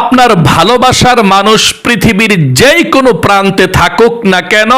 আপনার ভালোবাসার মানুষ পৃথিবীর যেই কোনো প্রান্তে থাকুক না কেন,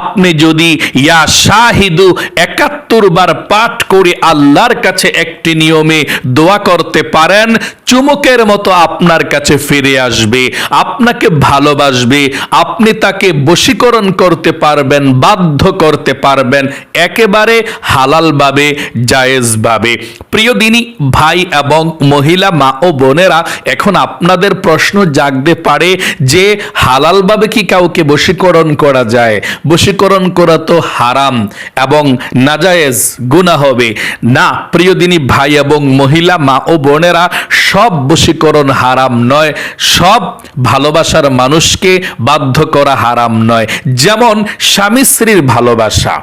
আপনি যদি ইয়া শাহিদু একাত্তর বার পাঠ করে আল্লাহর কাছে একটি নিয়মে দোয়া করতে পারেন, চুমুকের মতো আপনার কাছে ফিরে আসবে, আপনাকে ভালোবাসবে, আপনি তাকে বশীকরণ করতে পারবেন, বাধ্য করতে পারবেন, একেবারে হালালভাবে, জায়েজভাবে। প্রিয় দিনী, ভাই এবং মহিলা, মা ও বোনেরা, এখন আপনাদের প্রশ্ন জাগতে পারে যে হালালভাবে কি কাউকে বশীকরণ করা যায়? বশীকরণ করা তো হারাম এবং নাজায়েজ গুনাহ হবে। না, প্রিয় দিনী ভাই এবং মহিলা, মা ও বোনেরা, সব বশীকরণ হারাম নয়। সব ভালোবাসার মানুষকে বাধ্য করা হারাম নয়। যেমন স্বামী স্ত্রীর ভালোবাসা।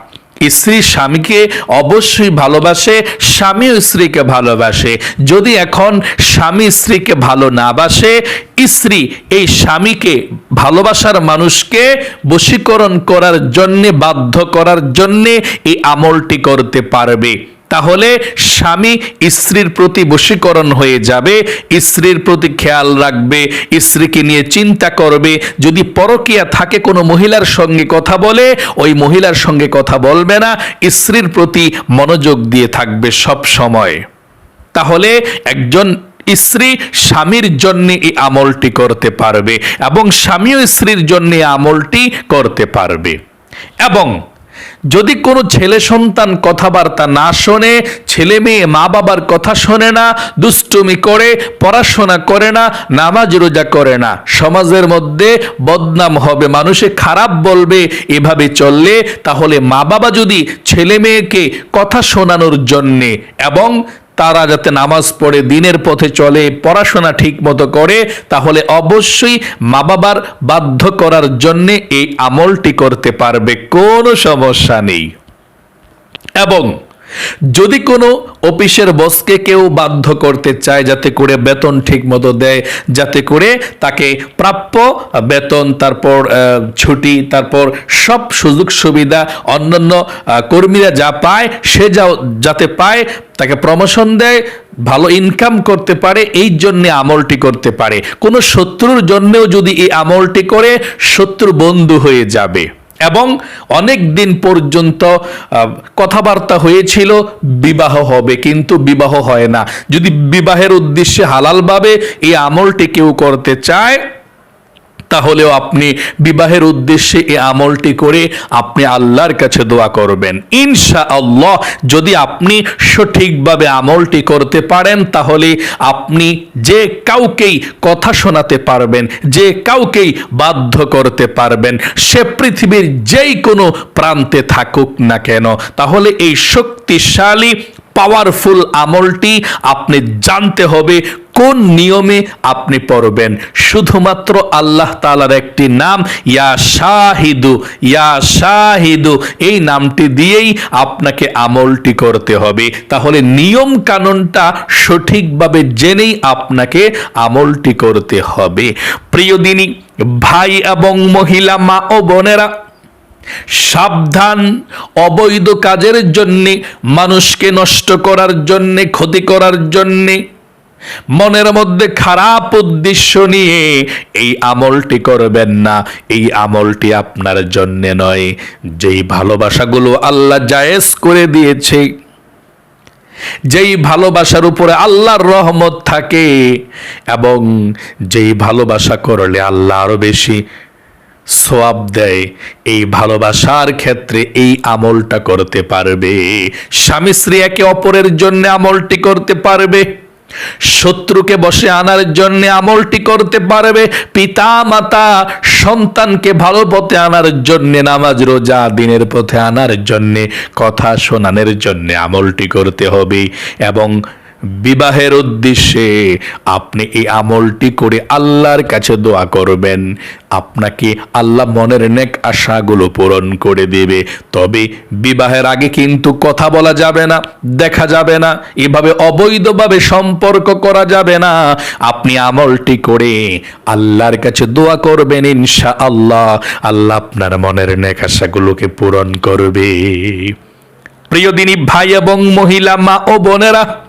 স্ত্রী স্বামীকে অবশ্যই ভালোবাসে, স্বামীও স্ত্রীকে ভালোবাসে। যদি এখন স্বামী স্ত্রীকে ভালো না বাসে, স্ত্রী এই স্বামীকে ভালোবাসার মানুষকে বশীকরণ করার জন্যে, বাধ্য করার জন্যে এই আমলটি করতে পারবে। তাহলে স্বামী স্ত্রীর প্রতি বশীকরণ হয়ে যাবে, স্ত্রীর প্রতি খেয়াল রাখবে, স্ত্রীকে নিয়ে চিন্তা করবে। যদি পরকিয়া থাকে, কোনো মহিলার সঙ্গে কথা বলে, ওই মহিলার সঙ্গে কথা বলবে না, স্ত্রীর প্রতি মনোযোগ দিয়ে থাকবে সব সময়। তাহলে একজন স্ত্রী স্বামীর জন্য এই আমলটি করতে পারবে এবং স্বামীও স্ত্রীর জন্য আমলটি করতে পারবে। এবং যদি কোনো ছেলে সন্তান কথাবার্তা না শোনে, ছেলে মেয়ে মা বাবার কথা শোনে না, দুষ্টুমি করে, পড়াশোনা করে না, নামাজ রোজা করে না, সমাজের মধ্যে বদনাম হবে, মানুষে খারাপ বলবে, এভাবে চললে তাহলে মা বাবা যদি ছেলে মেয়েকে কথা শোনানোর জন্যে এবং তারা যাতে নামাজ পড়ে, দিনের পথে চলে, পড়াশোনা ঠিক মতো করে, তাহলে অবশ্যই মা বাবার বাধ্য করার জন্যে এই আমলটি করতে পারবে, কোনো সমস্যা নেই। এবং যদি কোনো অফিসের বসকে কেউ বাধ্য করতে চায় যাতে করে বেতন ঠিক মতো দেয়, যাতে করে তাকে প্রাপ্য বেতন, তারপর ছুটি, তারপর সব সুযোগ সুবিধা, অন্যান্য কর্মীরা যা পায় সে যা, যাতে পায়, তাকে প্রমোশন দেয়, ভালো ইনকাম করতে পারে, এই জন্য আমলটি করতে পারে। কোনো শত্রুর জন্যেও যদি এই আমলটি করে, শত্রু বন্ধু হয়ে যাবে। এবং অনেক দিন পর্যন্ত কথাবার্তা হয়েছিল, বিবাহ হবে, কিন্তু বিবাহ হয় না। যদি বিবাহের উদ্দেশ্যে হালালভাবে এই আমলটি কেউ করতে চায় তাহলেও আপনি বিবাহের উদ্দেশ্যে এই আমলটি করে আপনি আল্লাহর কাছে দোয়া করবেন। ইনশা আল্লাহ যদি আপনি সঠিকভাবে আমলটি করতে পারেন, তাহলে আপনি যে কাউকেই কথা শোনাতে পারবেন, যে কাউকেই বাধ্য করতে পারবেন, সে পৃথিবীর যেই কোনো প্রান্তে থাকুক না কেন, তাহলে এই শক্তিশালী পাওয়ারফুল আমলটি আপনি জানতে হবে, কোন নিয়মে আপনি পড়বেন। শুধুমাত্র আল্লাহ তালার একটি নাম, ইয়া শাহিদু ইয়া শাহিদু, এই নামটি দিয়েই আপনাকে আমলটি করতে হবে। তাহলে নিয়ম কানুনটা সঠিকভাবে জেনেই আপনাকে আমলটি করতে হবে। প্রিয় দিনী, ভাই এবং মহিলা, মা ও বোনেরা সাবধান, অবৈধ কাজের জন্যে, মানুষকে নষ্ট করার জন্যে, ক্ষতি করার জন্যে। মনের মধ্যে খারাপ উদ্দেশ্য নিয়ে এই আমলটি করবেন না, এই আমলটি আপনার জন্যে নয়। যেই ভালোবাসাগুলো আল্লাহ জায়েজ করে দিয়েছে, যেই ভালোবাসার উপরে আল্লাহর রহমত থাকে, এবং যেই ভালোবাসা করলে আল্লাহ আরও বেশি সোয়াব দেয়। এই ভালোবাসার ক্ষেত্রে এই আমলটা করতে পারবে। স্বামী স্ত্রী একে অপরের জন্য আমলটি করতে পারবে। শত্রুকে বসে আনার জন্য আমলটি করতে পারবে। পিতা মাতা সন্তানকে ভালো পথে আনার জন্য, নামাজ, রোজা, দিনের পথে আনার জন্য, কথা শোনানোর জন্য আমলটি করতে হবে। এবং বিবাহের উদ্দেশ্যে আপনি এই আমলটি করে আল্লাহর কাছে দোয়া করবেন। আপনাকে আল্লাহ মনের নেক আশাগুলো পূরণ করে দেবে। তবে বিবাহের আগে কিন্তু কথা বলা যাবে না, দেখা যাবে না, এভাবে অবৈধভাবে সম্পর্ক করা যাবে না। আপনি আমলটি করে আল্লাহর কাছে দোয়া করবেন ইনশা আল্লাহ আল্লাহ আপনার মনের নেক আশাগুলোকে পূরণ করবে। প্রিয় দিনী, ভাই এবং মহিলা, মা ও বোনেরা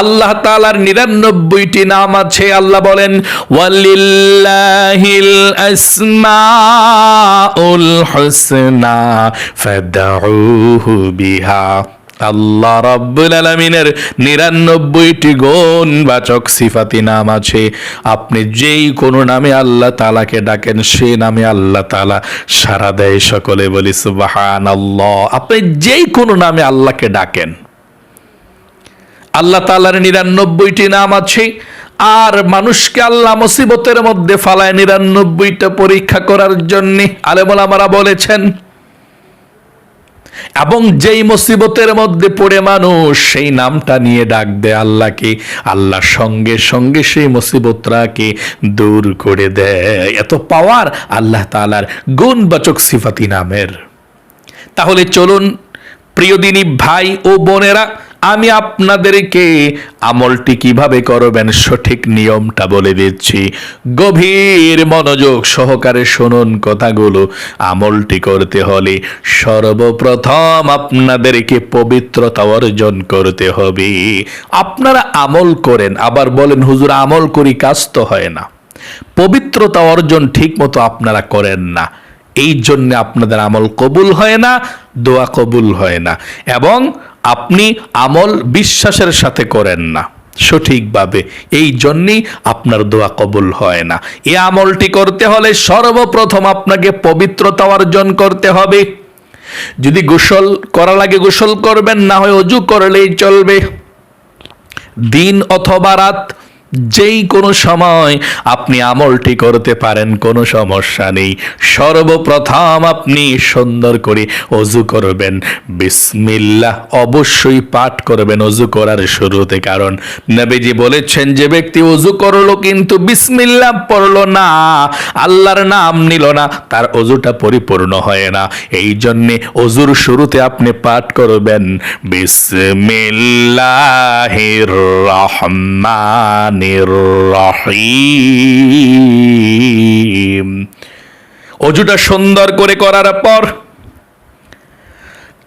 আল্লাহ তালার নিরানব্বইটি নাম আছে। আল্লাহ বলেন, ওয়ালিল্লাহিল আসমাউল হুসনা ফাদউহু বিহা। আল্লাহ রাব্বুল আলামিনের নিরানব্বইটি গুণ বাচক সিফাতি নাম আছে। আপনি যেই কোনো নামে আল্লাহ তালাকে ডাকেন, সে নামে আল্লাহ তালা সারা দেয় সকলে বলি সুবাহান আল্লাহ আপনি যেই কোনো নামে আল্লাহকে ডাকেন আল্লাহ তালার নিরানব্বইটি নাম আছে। আর মানুষকে আল্লাহ মুসিবতের মধ্যে ফালায় নিরানব্বইটা পরীক্ষা করার জন্য আলেমুলামারা বলেছেন, এবং যেই মুসিবতের মধ্যে পড়ে মানুষ, সেই নামটা নিয়ে ডাক দেয় আল্লাহকে। আল্লাহ সঙ্গে সঙ্গে সেই মুসিবতটাকে দূর করে দেয়। এত পাওয়ার আল্লাহ তালার গুণবাচক সিফাতি নামের। তাহলে চলুন প্রিয়দিনী ভাই ও বোনেরা আমি আপনাদেরকে আমলটি কীভাবে করবেন সঠিক নিয়মটা বলে দিচ্ছি। গভীর মনোযোগ সহকারে শুনুন কথাগুলো। আমলটি করতে হলে সর্বপ্রথম আপনাদেরকে পবিত্রতা অর্জন করতে হবে। আপনারা আমল করেন, আবার বলেন, হুজুর, আমল করি, কাজ তো হয় না। পবিত্রতা অর্জন ঠিক মতো আপনারা করেন না। এই জন্য আপনাদের আমল কবুল হয় না, দোয়া কবুল হয় না। এবং আপনি আমল বিশ্বাসের সাথে করেন না। সঠিকভাবে। এই জন্যেই আপনার দোয়া কবুল হয় না। এ আমলটি করতে হলে সর্বপ্রথম আপনাকে পবিত্রতা অর্জন করতে হবে। যদি গোসল করা লাগে গোসল করবেন, না হয় অজু করলেই চলবে। দিন অথবা রাত যেই কোনো সময় আপনি আমলটি করতে পারেন, কোনো সমস্যা নেই। সর্বপ্রথম আপনি সুন্দর করে অজু করবেন। বিসমিল্লাহ অবশ্যই পাঠ করবেন অজু করার শুরুতে, কারণ নবীজি বলেছেন, যে ব্যক্তি অজু করল কিন্তু বিসমিল্লাহ পড়ল না, আল্লাহর নাম নিল না, তার অজুটা পরিপূর্ণ হয় না। এই জন্যে অজুর শুরুতে আপনি পাঠ করবেন, বিসমিল্লাহির রহমান রহিম। অজুটা সুন্দর করে করার পর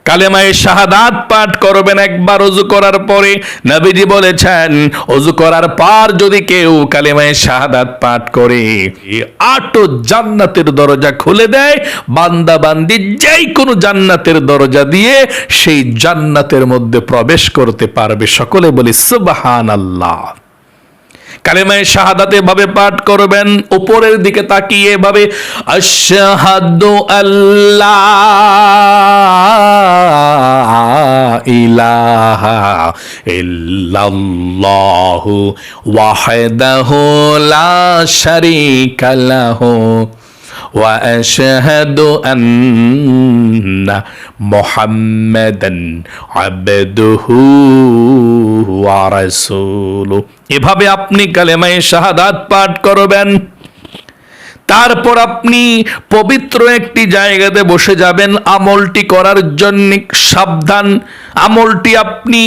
কালেমায়ে শাহাদাত পাঠ করবেন, একবার অজু করার পরে নবীজি বলেছেন, অজু করার পর যদি কেউ কালেমায়ে শাহাদাত পাঠ করে, আটো জান্নাতের দরজা খুলে দেয় বান্দা বান্দি যেই কোনো জান্নাতের দরজা দিয়ে সেই জান্নাতের মধ্যে প্রবেশ করতে পারবে। সকলে বলি সুবহান আল্লাহ কালেমায় শাহাদাতে ভাবে পাঠ করবেন, উপরের দিকে তাকিয়ে ভাবে আশহাদু আল্লাহ ইলাহা ইল্লাল্লাহু ওয়াহদাহু লা শারীকা লাহু। واشهد ان محمدا عبده ورسوله এভাবে আপনি কালেমায়ে শাহাদাত পাঠ করবেন তারপর আপনি পবিত্র একটি জায়গাতে বসে যাবেন আমলটি করার জন্য সাবধান আমলটি আপনি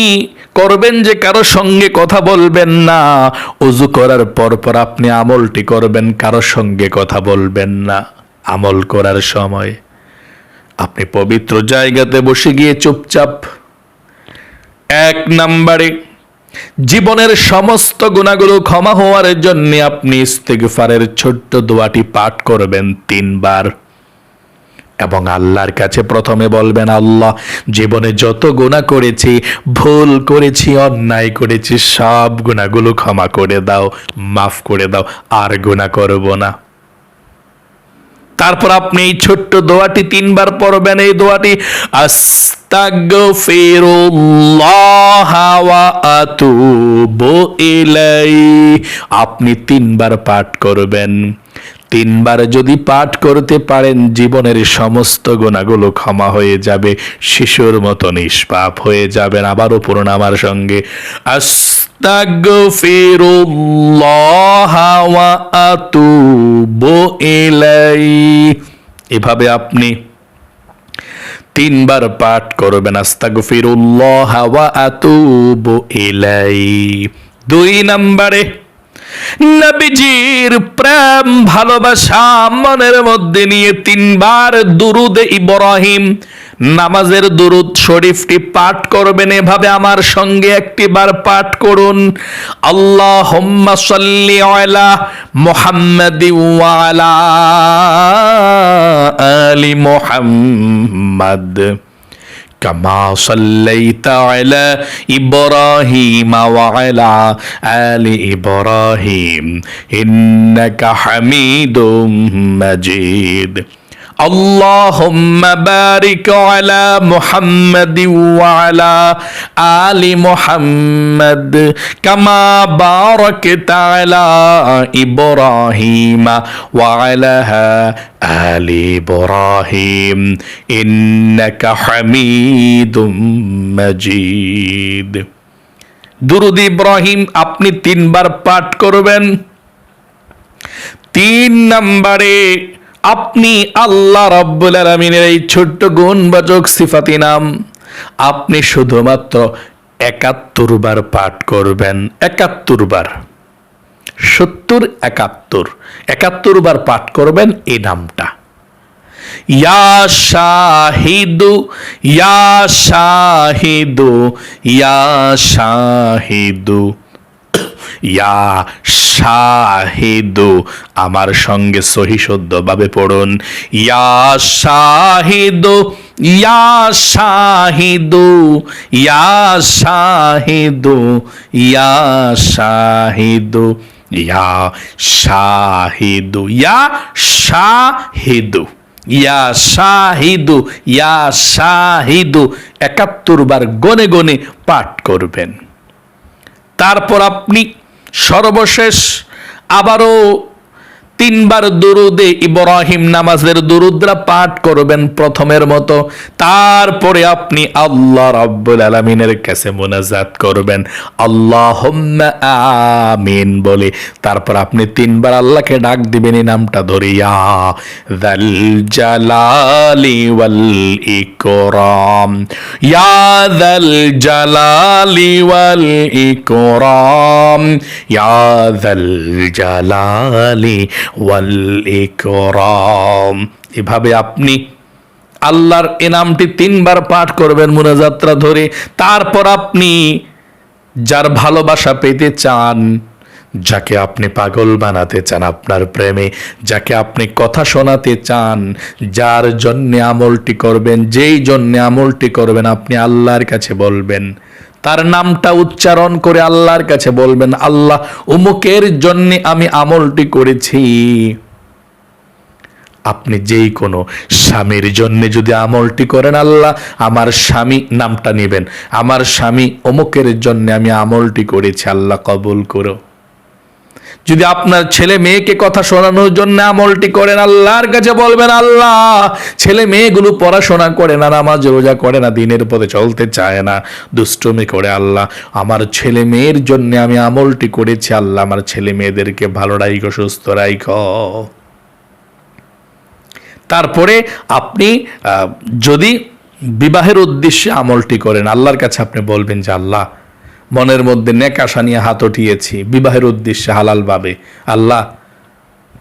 করবেন যে কারো সঙ্গে কথা বলবেন না অজু করার পর পর আপনি আমলটি করবেন কারো সঙ্গে কথা বলবেন না আমল করার সময়। আপনি পবিত্র জায়গাতে বসে গিয়ে চুপচাপ এক নাম্বারে জীবনের সমস্ত গুণাগুলো ক্ষমা হওয়ার জন্য আপনি ইস্তেগফারের ছোট্ট দোয়াটি পাঠ করবেন তিনবার। এবং আল্লাহর কাছে প্রথমে বলবেন, আল্লাহ, জীবনে যত গুণা করেছি, ভুল করেছি, অন্যায় করেছি, সব গুণাগুলো ক্ষমা করে দাও, মাফ করে দাও, আর গুণা করব না। তারপর আপনি এই ছোট্ট দোয়াটি তিনবার পড়বেন। এই দোয়াটি আপনি তিনবার পাঠ করবেন। তিনবার যদি পাঠ করতে পারেন, জীবনের সমস্ত গুণাগুলো ক্ষমা হয়ে যাবে, শিশুর মতো নিষ্পাপ হয়ে যাবেন, আবারও পুরন আমার সঙ্গে। আস্তাগফিরুল্লাহ ওয়া আতুবু ইলাই এভাবে আপনি তিনবার পাঠ করবেন, আস্তাগফিরুল্লাহ ওয়া আতুবু ইলাই দুই নম্বরে, নবীজির প্রেম, ভালোবাসা, মনের মধ্যে নিয়ে তিনবার দুরুদ ইব্রাহিম নামাজের দুরুদ শরীফটি পাঠ করবেন এভাবে আমার সঙ্গে একটিবার পাঠ করুন আল্লাহ সাল্লি আলা মুহাম্মাদ ওয়ালা আলি মুহাম্মাদ كما صليت على ابراهيم وعلى ال ابراهيم انك حميد مجيد اللهم بارك على محمد وعلى آل محمد كما باركت على إبراهيم وعلى آل إبراهيم إنك حميد مجيد দুরুদ ইব্রাহিম আপনি তিনবার পাঠ করবেন তিন নম্বরে আপনি আল্লাহ রব্বুল আলমিনের এই ছোট্ট গুণবাচক সিফাতি নাম আপনি শুধুমাত্র একাত্তর বার পাঠ করবেন। একাত্তর বার। সত্তর, একাত্তর। একাত্তর বার পাঠ করবেন এই নামটা। ইয়া শাহিদু ইয়া শাহিদু ইয়া শাহিদু। ইয়া শাহিদু, আমার সঙ্গে সহি ভাবে পড়ুন। ইয়া শাহিদু ইয়া শাহিদু ইয়া শাহিদু ইয়া শাহিদু ইয়া শাহিদু ইয়া শাহিদু ইয়া শাহিদু ইয়া শাহিদু, একাত্তর বার গনে গনে পাঠ করবেন। তারপর আপনি সর্বশেষ আবারও তিনবার দুরুদে ইব্রাহিম নামাজের দুরুদরা পাঠ করবেন প্রথমের মতো। তারপরে আপনি আল্লাহ রাব্বুল আলামিনের কাছে মোনাজাত করবেন। আল্লাহ আমিন বলে। তারপর আপনি তিনবার আল্লাহকে ডাক দিবেন, এই নামটা ধরিয়া। দাল জালালি ওয়াল ইকরাম। ইয়া দাল জালালি ওয়াল ইকরাম। ইয়া দাল জালালি ওয়াল এভাবে আপনি আল্লাহর এ নামটি তিনবার পাঠ করবেন মুনাযাত্রা ধরে। তারপর আপনি যার ভালোবাসা পেতে চান, যাকে আপনি পাগল বানাতে চান আপনার প্রেমে, যাকে আপনি কথা শোনাতে চান, যার জন্য আমলটি করবেন, যেই জন্য আমলটি করবেন আপনি আল্লাহর কাছে বলবেন। তার নামটা উচ্চারণ করে আল্লাহর কাছে বলবেন, আল্লাহ, উমুকের জন্য আমি আমলটি করেছি। আপনি যেই কোনো স্বামীর জন্য যদি আমলটি করেন, আল্লাহ, আমার স্বামী নামটা নেবেন। আমার স্বামী অমুকের জন্য আমি আমলটি করেছি, আল্লাহ কবুল করো যদি আপনার ছেলে মেয়েকে কথা শোনানোর জন্য আমলটি করেন, আল্লাহর কাছে বলবেন, আল্লাহ, ছেলে মেয়েগুলো পড়াশোনা করে না, নামাজ রোজা করে না, দিনের পথে চলতে চায় না, দুষ্টমি করে, আল্লাহ, আমার ছেলে মেয়ের জন্য আমি আমলটি করেছি, আল্লাহ, আমার ছেলে মেয়েদেরকে ভালো রাইখো, সুস্থ রাইখো। তারপরে আপনি যদি বিবাহের উদ্দেশ্যে আমলটি করেন, আল্লাহর কাছে আপনি বলবেন যে, আল্লাহ মনের মধ্যে নেকাশা নিয়ে হাত উঠিয়েছি। বিবাহের উদ্দেশ্যে হালালভাবে। আল্লাহ,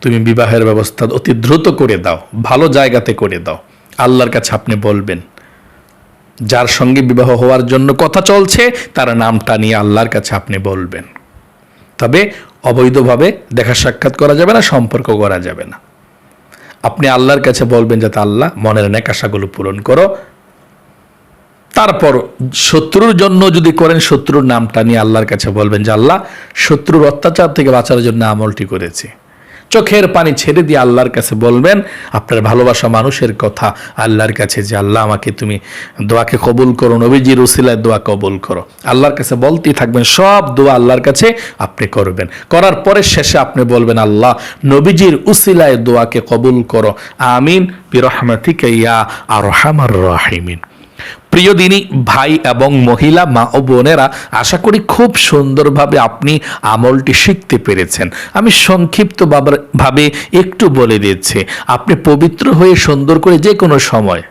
তুমি বিবাহের ব্যবস্থা অতি দ্রুত করে দাও, ভালো জায়গাতে করে দাও। আল্লাহর কাছে আপনি বলবেন, যার সঙ্গে বিবাহ হওয়ার জন্য কথা চলছে, তার নামটা নিয়ে আল্লাহর কাছে আপনি বলবেন। তবে অবৈধভাবে দেখা সাক্ষাৎ করা যাবে না, সম্পর্ক করা যাবে না। আপনি আল্লাহর কাছে বলবেন, যাতে আল্লাহ মনের নেকাশাগুলো পূরণ করো তারপর শত্রুর জন্য যদি করেন, শত্রুর নামটা নিয়ে আল্লাহর কাছে বলবেন যে, আল্লাহ, শত্রুর অত্যাচার থেকে বাঁচার জন্য আমলটি করেছে। চোখের পানি ছেড়ে দিয়ে আল্লাহর কাছে বলবেন, আপনার ভালোবাসা মানুষের কথা। আল্লাহর কাছে যে, আল্লাহ, আমাকে তুমি দোয়াকে কবুল করো, নবীজির উসিলায় দোয়া কবুল করো। আল্লাহর কাছে বলতেই থাকবেন, সব দোয়া আল্লাহর কাছে আপনি করবেন। করার পরে শেষে আপনি বলবেন, আল্লাহ, নবীজির উসিলায় দোয়াকে কবুল করো। আমিন, বিরহমাতিকা ইয়া আর রাহিমিন। প্রিয় দিনী, ভাই এবং মহিলা, মা ও বোনেরা, আশা করি খুব সুন্দরভাবে আপনি আমলটি শিখতে পেরেছেন। আমি সংক্ষিপ্ত ভাবে একটু বলে দিচ্ছি। আপনি পবিত্র হয়ে সুন্দর করে যে কোনো সময়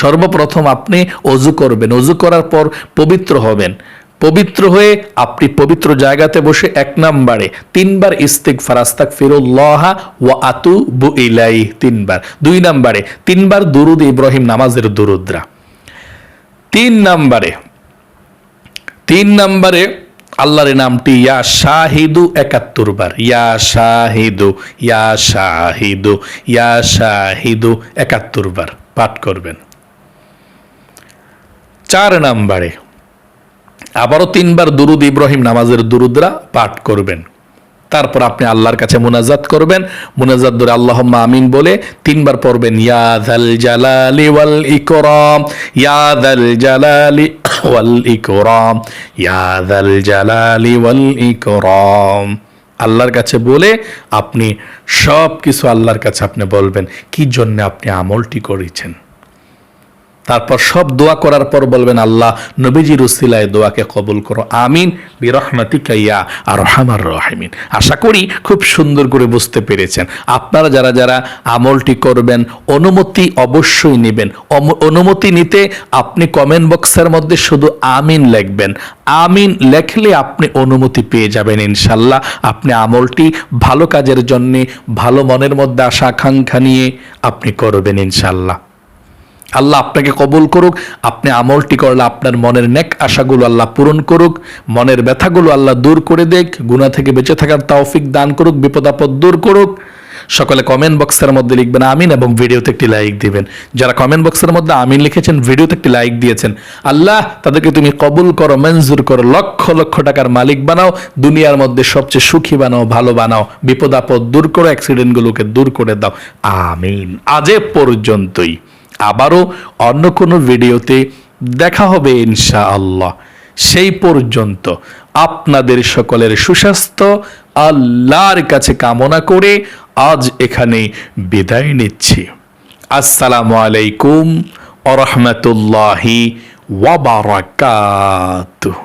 সর্বপ্রথম আপনি অজু করবেন। অজু করার পর পবিত্র হবেন। পবিত্র হয়ে আপনি পবিত্র জায়গাতে বসে এক নাম্বারে তিনবার ইস্তিক ফারাস্তাক ফিরুল্লাহ ওয়া আতু বু ইলাই তিনবার। দুই নাম্বারে তিনবার দুরুদ ইব্রাহিম নামাজের দুরুদ্রা। তিন নাম্বারে তিন নাম্বারে আল্লাহর নামটি ইয়া শাহিদু একাত্তর বার। ইয়া শাহিদু ইয়া শাহিদু ইয়া শাহিদু একাত্তর বার। পাঠ করবেন। চার নাম্বারে আবারও তিনবার দুরুদ ইব্রাহিম নামাজের দুরুদরা পাঠ করবেন। তারপর আপনি আল্লাহর কাছে মুনাজাত করবেন। মুনাজাত ধরে আল্লাহ আমিন বলে তিনবার পড়বেন ইয়াদাল জালালি ওয়াল ইকরাম ইয়াদাল জালালি ওয়াল ইকরাম ইয়াদাল জালালি ওয়াল ইকরাম। আল্লাহর কাছে বলে আপনি সব কিছু আল্লাহর কাছে আপনি বলবেন। কি জন্য আপনি আমলটি করেছেন? তারপর সব দোয়া করার পর বলবেন, আল্লাহ, নবীজির উসিলায় দোয়াকে কবুল করো। আমিন। বিরহমাতিকা ইয়া আর রহমার রহিমিন। আশা করি খুব সুন্দর করে বুঝতে পেরেছেন। আপনারা যারা যারা আমলটি করবেন, অনুমতি অবশ্যই নেবেন। অনুমতি নিতে আপনি কমেন্ট বক্সের মধ্যে শুধু আমিন লিখবেন। আমিন লেখলে আপনি অনুমতি পেয়ে যাবেন ইনশাল্লাহ। আপনি আমলটি ভালো কাজের জন্যে, ভালো মনের মধ্যে আশা আকাঙ্ক্ষা নিয়ে আপনি করবেন ইনশাল্লাহ। আল্লাহ আপনাকে কবুল করুক, আপনি আমলটি করলে আপনার মনের নেক আশাগুলো আল্লাহ পূরণ করুক, মনের ব্যথাগুলো আল্লাহ দূর করে দেখ গুণা থেকে বেঁচে থাকার তৌফিক দান করুক বিপদ আপদ দূর করুক। সকলে কমেন্ট বক্সের মধ্যে লিখবেন আমিন এবং ভিডিওতে একটি লাইক দিবেন। যারা কমেন্ট বক্সের মধ্যে আমিন লিখেছেন, ভিডিওতে একটি লাইক দিয়েছেন। আল্লাহ, তাদেরকে তুমি কবুল করো, মঞ্জুর করো, লক্ষ লক্ষ টাকার মালিক বানাও, দুনিয়ার মধ্যে সবচেয়ে সুখী বানাও, ভালো বানাও বিপদ আপদ দূর করো অ্যাক্সিডেন্টগুলোকে দূর করে দাও। আমিন। আজে পর্যন্তই। আবারও অন্য কোনো ভিডিওতে দেখা হবে ইনশা আল্লাহ সেই পর্যন্ত আপনাদের সকলের সুস্বাস্থ্য, আল্লাহর কাছে কামনা করে আজ এখানে বিদায় নিচ্ছি। আসসালামু আলাইকুম আরহামতুল্লাহি ওয়াবারাকাতুহ